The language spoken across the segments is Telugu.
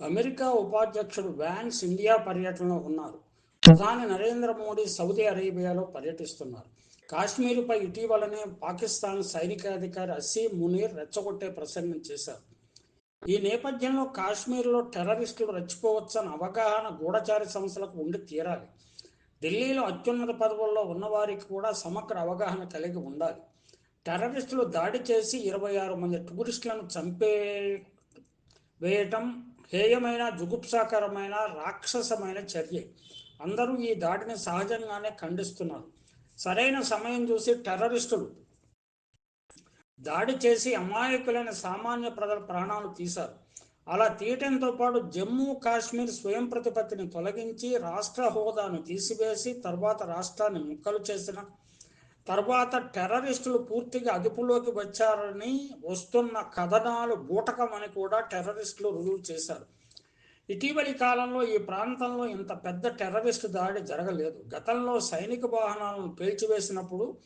అమెరికా ఉపాధ్యక్షుడు వ్యాన్స్ ఇండియా పర్యటనలో ఉన్నారు. ప్రధాని నరేంద్ర మోడీ సౌదీ అరేబియాలో పర్యటిస్తున్నారు. కాశ్మీరుపై ఇటీవలనే పాకిస్తాన్ సైనికాధికారి అసీం మునీర్ రెచ్చగొట్టే ప్రసంగం చేశారు. ఈ నేపథ్యంలో కాశ్మీర్లో టెర్రరిస్టులు రెచ్చిపోవచ్చన్న అవగాహన గూఢచారి సంస్థలకు ఉండి తీరాలి. ఢిల్లీలో అత్యున్నత పదవుల్లో ఉన్నవారికి కూడా సమగ్ర అవగాహన కలిగి ఉండాలి. టెర్రరిస్టులు దాడి చేసి ఇరవై ఆరు మంది టూరిస్టులను చంపే వేయటం హేయమైన జుగుప్సాకరమైన రాక్షసమైన చర్య. అందరూ ఈ దాడిని సహజంగానే ఖండిస్తున్నారు. సరైన సమయం చూసి టెర్రరిస్టులు దాడి చేసి అమాయకులైన సామాన్య ప్రజల ప్రాణాలు తీశారు. అలా తీయటంతో పాటు జమ్మూ కాశ్మీర్ స్వయం ప్రతిపత్తిని తొలగించి రాష్ట్ర హోదాను తీసివేసి తర్వాత రాష్ట్రాన్ని ముక్కలు చేసిన తర్వాత టెర్రరిస్టులు పూర్తిగా అదుపులోకి వచ్చారని వస్తున్న కథనాలు బూటకమని కూడా టెర్రరిస్టులు రుజువు చేశారు. ఇటీవలి కాలంలో ఈ ప్రాంతంలో ఇంత పెద్ద టెర్రరిస్టు దాడి జరగలేదు. గతంలో సైనిక వాహనాలను పేల్చివేసినప్పుడు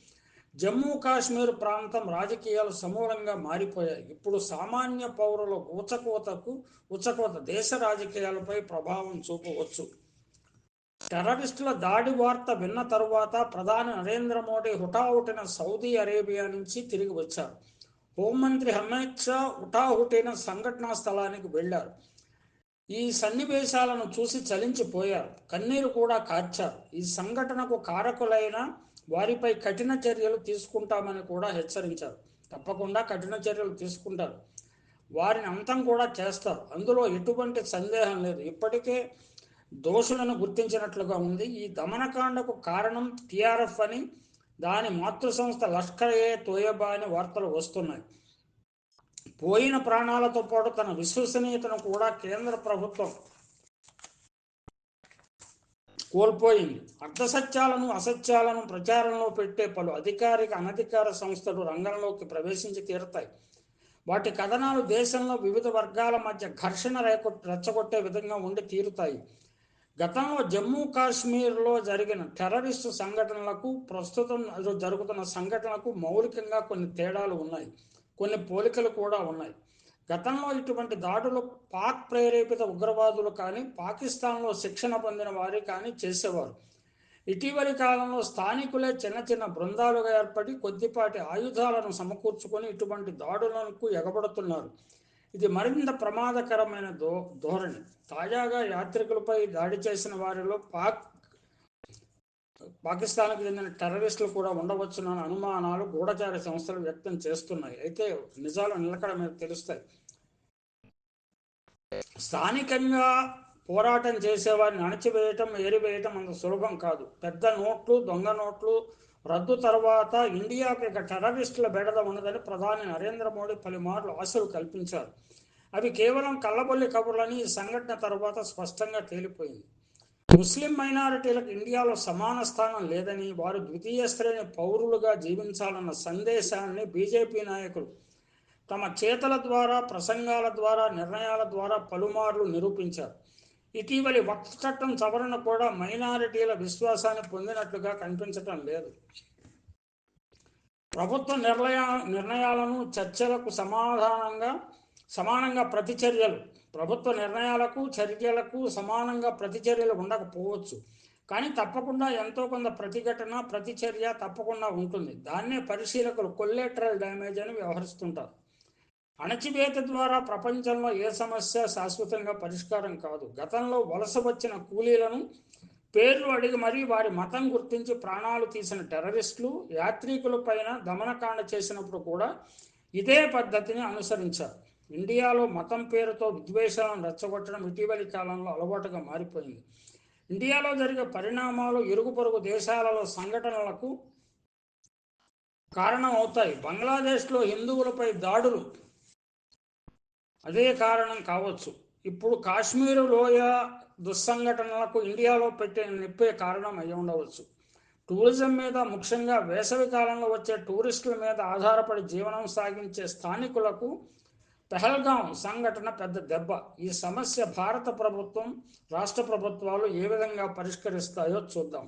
జమ్మూ కాశ్మీర్ ప్రాంతం రాజకీయాలు సమూలంగా మారిపోయాయి. ఇప్పుడు సామాన్య పౌరుల ఉచకోతకు ఉచకోత దేశ రాజకీయాలపై ప్రభావం చూపవచ్చు. టెర్రరిస్టుల దాడి వార్త విన్న తరువాత ప్రధాని నరేంద్ర మోడీ హుటాహుటిన సౌదీ అరేబియా నుంచి తిరిగి వచ్చారు. హోంమంత్రి అమిత్ షా హుటాహుటిన సంఘటనా స్థలానికి వెళ్ళారు ఈ సన్నివేశాలను చూసి చలించిపోయారు. కన్నీరు కూడా కార్చారు. ఈ సంఘటనకు కారకులైన వారిపై కఠిన చర్యలు తీసుకుంటామని కూడా హెచ్చరించారు. తప్పకుండా కఠిన చర్యలు తీసుకుంటారు. వారిని అంతం కూడా చేస్తారు. అందులో ఎటువంటి సందేహం లేదు. ఇప్పటికే దోషులను గుర్తించినట్లుగా ఉంది. ఈ దమనకాండకు కారణం టిఆర్ఎఫ్ అని దాని మాతృ సంస్థ లష్కర్ ఏ తోయబా అని వార్తలు వస్తున్నాయి. పోయిన ప్రాణాలతో పాటు తన విశ్వసనీయతను కూడా కేంద్ర ప్రభుత్వం కోల్పోయింది. అర్ధసత్యాలను అసత్యాలను ప్రచారంలో పెట్టే పలు అధికారిక అనధికార సంస్థలు రంగంలోకి ప్రవేశించి తీరుతాయి. వాటి కథనాలు దేశంలో వివిధ వర్గాల మధ్య ఘర్షణ రేకొ రెచ్చగొట్టే విధంగా ఉండి తీరుతాయి. గతంలో జమ్మూ కాశ్మీర్లో జరిగిన టెర్రరిస్టు సంఘటనలకు ప్రస్తుతం జరుగుతున్న సంఘటనలకు మౌలికంగా కొన్ని తేడాలు ఉన్నాయి. కొన్ని పోలికలు కూడా ఉన్నాయి. గతంలో ఇటువంటి దాడులు పాక్ ప్రేరేపిత ఉగ్రవాదులు కానీ పాకిస్తాన్లో శిక్షణ పొందిన వారి కానీ చేసేవారు. ఇటీవలి కాలంలో స్థానికులే చిన్న చిన్న బృందాలుగా ఏర్పడి కొద్దిపాటి ఆయుధాలను సమకూర్చుకొని ఇటువంటి దాడులకు ఎగబడుతున్నారు. ఇది మరింత ప్రమాదకరమైన ధో ధోరణి. తాజాగా యాత్రికులపై దాడి చేసిన వారిలో పాక్ పాకిస్తాన్కు చెందిన టెర్రరిస్టులు కూడా ఉండవచ్చునని అనుమానాలు గూఢచారి సంస్థలు వ్యక్తం చేస్తున్నాయి. అయితే నిజాలు నిలకడ మీద తెలుస్తాయి. స్థానికంగా పోరాటం చేసేవారిని అణచివేయటం ఏరివేయటం అంత సులభం కాదు. పెద్ద నోట్లు దొంగ నోట్లు రద్దు తర్వాత ఇండియాకు ఇక టెర్రరిస్టుల బెడద ఉన్నదని ప్రధాని నరేంద్ర మోడీ పలుమార్లు ఆశలు కల్పించారు. అవి కేవలం కళ్ళబొల్లి కబుర్లని ఈ సంఘటన తర్వాత స్పష్టంగా తేలిపోయింది. ముస్లిం మైనారిటీలకు ఇండియాలో సమాన స్థానం లేదని వారు ద్వితీయ శ్రేణి పౌరులుగా జీవించాలన్న సందేశాన్ని బీజేపీ నాయకులు తమ చేతల ద్వారా ప్రసంగాల ద్వారా నిర్ణయాల ద్వారా పలుమార్లు నిరూపించారు. ఇటీవలి వక్ఫ్ చట్టం సవరణ కూడా మైనారిటీల విశ్వాసాన్ని పొందినట్లుగా కనిపించటం లేదు. ప్రభుత్వ నిర్ణయ నిర్ణయాలను చర్చలకు సమాధానంగా సమానంగా ప్రతిచర్యలు ప్రభుత్వ నిర్ణయాలకు చర్యలకు సమానంగా ప్రతిచర్యలు ఉండకపోవచ్చు. కానీ తప్పకుండా ఎంతో కొంత ప్రతిఘటన ప్రతిచర్య తప్పకుండా ఉంటుంది. దాన్నే పరిశీలకులు కొల్లెట్రల్ డ్యామేజ్ అని వ్యవహరిస్తుంటారు. అణచివేత ద్వారా ప్రపంచంలో ఏ సమస్య శాశ్వతంగా పరిష్కారం కాదు. గతంలో వలస వచ్చిన కూలీలను పేర్లు అడిగి మరీ వారి మతం గుర్తించి ప్రాణాలు తీసిన టెర్రరిస్టులు యాత్రికులపైన దమనకాండ చేసినప్పుడు కూడా ఇదే పద్ధతిని అనుసరించారు. ఇండియాలో మతం పేరుతో విద్వేషాలను రెచ్చగొట్టడం ఇటీవలి కాలంలో అలవాటుగా మారిపోయింది. ఇండియాలో జరిగే పరిణామాలు ఇరుగు పొరుగు దేశాలలో సంఘటనలకు కారణం అవుతాయి బంగ్లాదేశ్లో హిందువులపై దాడులు అదే కారణం కావచ్చు. ఇప్పుడు కాశ్మీరు లోయ దుస్సంఘటనలకు ఇండియాలో పెట్టే నిప్పే కారణం అయి ఉండవచ్చు. టూరిజం మీద ముఖ్యంగా వేసవి కాలంలో వచ్చే టూరిస్టుల మీద ఆధారపడి జీవనం సాగించే స్థానికులకు పెహల్గాం సంఘటన పెద్ద దెబ్బ. ఈ సమస్య భారత ప్రభుత్వం రాష్ట్ర ప్రభుత్వాలు ఏ విధంగా పరిష్కరిస్తాయో చూద్దాం.